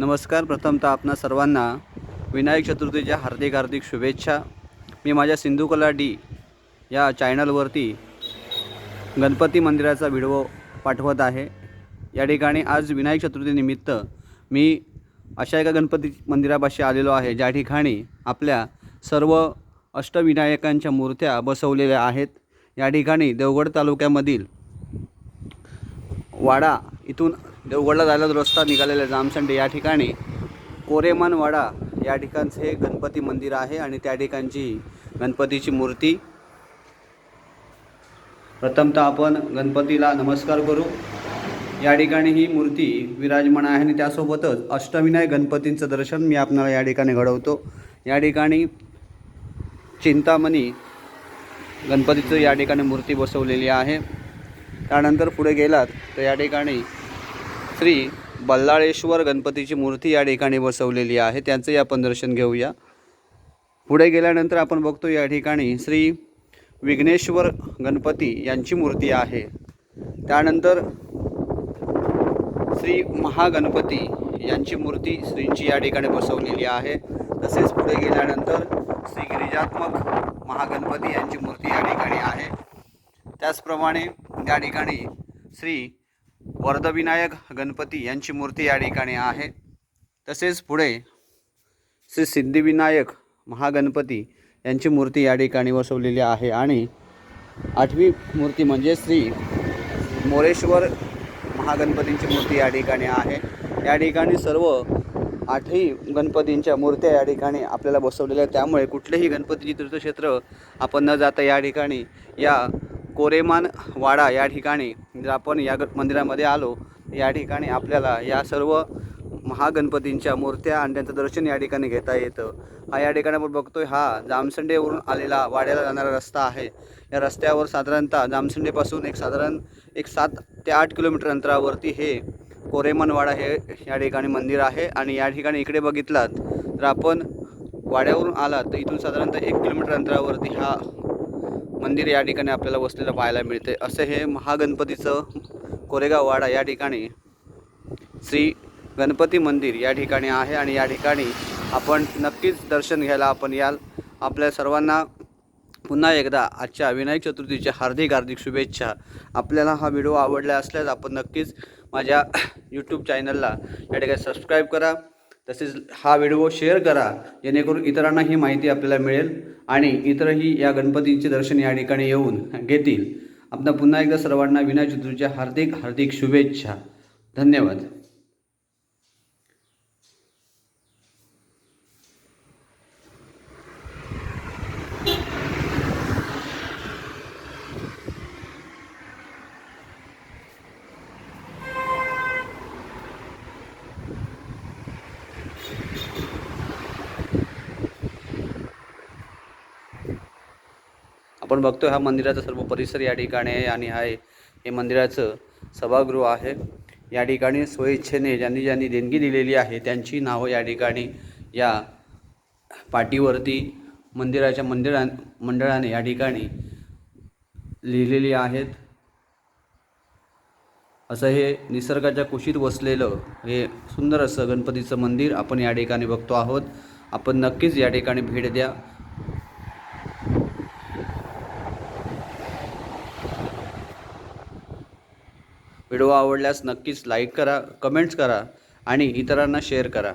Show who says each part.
Speaker 1: नमस्कार प्रथमतः आपणा सर्वांना विनायक चतुर्थीच्या हार्दिक हार्दिक शुभेच्छा. मी माझ्या सिंधू कला डी या चॅनलवरती गणपती मंदिराचा व्हिडिओ पाठवत आहे. या ठिकाणी आज विनायक चतुर्थीनिमित्त मी अशा एका गणपती मंदिरापाशी आलेलो आहे ज्या ठिकाणी आपल्या सर्व अष्टविनायकांच्या मूर्त्या बसवलेल्या आहेत. या ठिकाणी देवगड तालुक्यामधील वाडा इथून देवगडला जायला रस्ता निघालेला आहे जामसंडे या ठिकाणी. कोरेमानवाडा या ठिकाणचं हे गणपती मंदिर आहे आणि त्या ठिकाणची गणपतीची मूर्ती. प्रथमतः आपण गणपतीला नमस्कार करू. या ठिकाणी ही मूर्ती विराजमान आहे आणि त्यासोबतच अष्टविनायक गणपतींचं दर्शन मी आपणाला या ठिकाणी घडवतो. या ठिकाणी चिंतामणी गणपतीचं या ठिकाणी मूर्ती बसवलेली आहे. त्यानंतर पुढे गेलात तर या ठिकाणी श्री बल्लाळेश्वर गणपतीची मूर्ती या ठिकाणी बसवलेली आहे. त्यांचंही आपण दर्शन घेऊया. पुढे गेल्यानंतर आपण बघतो या ठिकाणी श्री विघ्नेश्वर गणपती यांची मूर्ती आहे. त्यानंतर श्री महागणपती यांची मूर्ती श्रींची या ठिकाणी बसवलेली आहे. तसेच पुढे गेल्यानंतर श्री गिरिजात्मक महागणपती यांची मूर्ती या ठिकाणी आहे. त्याचप्रमाणे या ठिकाणी श्री वरदविनायक गणपती यांची मूर्ती या ठिकाणी आहे. तसेच पुढे श्री सिद्धिविनायक महागणपती यांची मूर्ती या ठिकाणी बसवलेली आहे. आणि आठवी मूर्ती म्हणजे श्री मोरेश्वर महागणपतींची मूर्ती या ठिकाणी आहे. या ठिकाणी सर्व आठही गणपतींच्या मूर्त्या या ठिकाणी आपल्याला बसवलेल्या आहेत. त्यामुळे कुठलेही गणपतीची तीर्थक्षेत्र आपण न जाता या ठिकाणी या कोरेमान वाडा या ठिकाणी जर आपण या ग मंदिरामध्ये आलो या ठिकाणी आपल्याला या सर्व महागणपतींच्या मूर्त्या आणि त्यांचं दर्शन या ठिकाणी घेता येतं. हा या ठिकाणी आपण बघतोय हा जामसंडेवरून आलेला वाड्याला जाणारा रस्ता आहे. या रस्त्यावर साधारणतः जामसंडेपासून एक साधारण एक सात ते आठ किलोमीटर अंतरावरती हे कोरेमनवाडा हे या ठिकाणी मंदिर आहे. आणि या ठिकाणी इकडे बघितलात तर आपण वाड्यावरून आलात तर इथून साधारणतः एक किलोमीटर अंतरावरती हा मंदिर या ठिकाणी आपल्याला वसलेलं पाहायला मिळते. असे हे महागणपतीचं कोरेगाव वाडा या ठिकाणी श्री गणपती मंदिर या ठिकाणी आहे आणि या ठिकाणी आपण नक्कीच दर्शन घ्यायला आपण याल. आपल्या सर्वांना पुन्हा एकदा आजच्या विनायक चतुर्थीच्या हार्दिक हार्दिक शुभेच्छा. आपल्याला हा व्हिडिओ आवडला असल्यास आपण नक्कीच माझ्या यूट्यूब चॅनलला या ठिकाणी सबस्क्राईब करा. तसेच हा व्हिडिओ शेअर करा जेणेकरून इतरांना ही माहिती आपल्याला मिळेल आणि इतरही या गणपतींचे दर्शन या ठिकाणी येऊन घेतील. आपल्या पुन्हा एकदा सर्वांना विनायक चतुर्थीच्या हार्दिक हार्दिक शुभेच्छा. धन्यवाद. आपण बघतो हा मंदिराचा सर्व परिसर या ठिकाणी आहे आणि आहे हे मंदिराचं सभागृह आहे. या ठिकाणी स्वइच्छेने ज्यांनी ज्यांनी देणगी दिलेली आहे त्यांची नावं या ठिकाणी या पाटीवरती मंदिराच्या मंदिरा मंडळाने या ठिकाणी लिहिलेली आहेत. असं हे निसर्गाच्या कुशीत वसलेलं हे सुंदर असं गणपतीचं मंदिर आपण या ठिकाणी बघतो आहोत. आपण नक्कीच या ठिकाणी भेट द्या. व्हिडिओ आवडल्यास नक्कीच लाईक करा कमेंट्स करा आणि इतरांना शेअर करा.